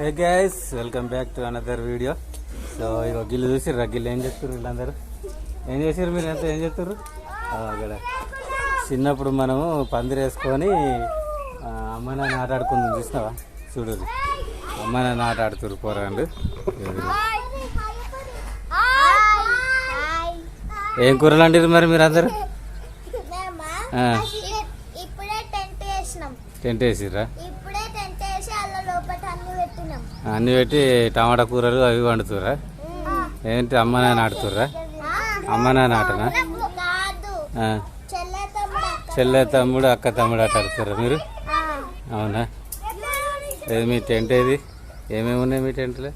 Hey guys welcome back to another video so ఇక గిల్లు చూసిర్రా గిల్లు ఏం చెప్తారు వీళ్ళందరూ? ఏం చేసారు మీరు ఎంత ఏం చెప్తారు అక్కడ చిన్నప్పుడు మనము పందిరి వేసుకొని ఆ, అమ్మ నాన్న ఆట ఆడుకుందాం చూసినావా? చూడు అమ్మ నాన్న ఆట ఆడుతురు పోరాండు. ఏం కూరలు అంటారు మరి మీరు అందరు ఆ. ఇప్పుడే టెంట్ వేసినాం. టెంట్ వేసిర్రా? అన్ని పెట్టి టమాటా కూరలు అవి వండుతుర్రా? ఏంటి అమ్మ నాన్న ఆడుతుర్రా? అమ్మ నాన్న ఆటనా. చెల్లె తమ్ముడు అక్క. తమ్ముడు ఆట ఆడుతుర్రా మీరు. అవునా? ఏది మీ టెంట్ ఏది? ఏమేమి ఉన్నాయి మీ టెంట్లో?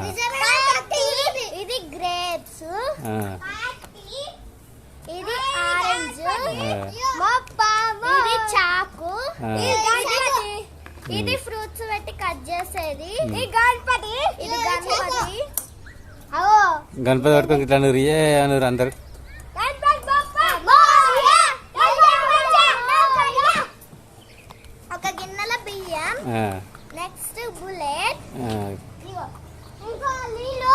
బ్యాట్ గ్రేప్స్ ఆ, ఇది ఆరెంజ్. ఇది చాకు. ఇది- ఇది ఫ్రూట్స్ పెట్టి కట్ చేసేది. ఇది గణపతి. ఇది గణపతి. గణపతి. పట్టుకొని ఇట్లా నూరు ఏ అనూరు అందరు? ఒక గిన్నెల బియ్యం. ఆ, నెక్స్ట్ బుల్లెట్. ఇంకా నీళ్ళు.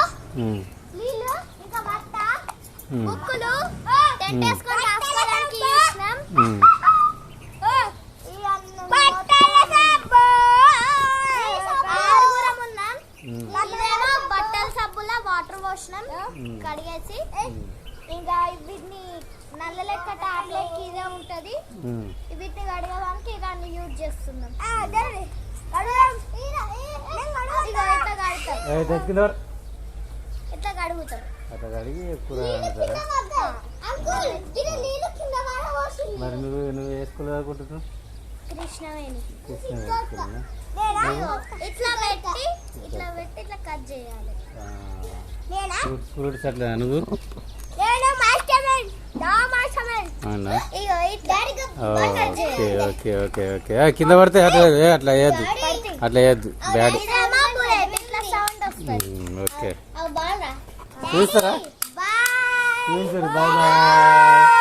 వాటర్ పోసినాం. కడిగేసి ఇంకా వీటిని నల్ల లెక్క లెక్క ఇదే ఉంటది. వీటిని కడగడానికి ఇక అన్ని యూజ్ చేస్తున్నాం అట్లా కడిగి కూర వండుతారా? మరి నువ్వు నువ్వు ఏ స్కూల్ చదువుకుంటున్నావు? కృష్ణవేణి. కృష్ణ వేసుకున్నా ఇట్లా పెట్టి ఇట్లా పెట్టి ఇట్లా కట్ చేయాలి. ఫ్రూట్స్ ఫ్రూట్స్ అట్లా నువ్వు? ఓకే ఓకే ఓకే ఓకే ఆ, కింద పడితే అట్లా అట్లా వేయద్దు. అట్లా వేయద్దు. Bad okay. చూస్తారా? చూసారు బాయ్ బాయ్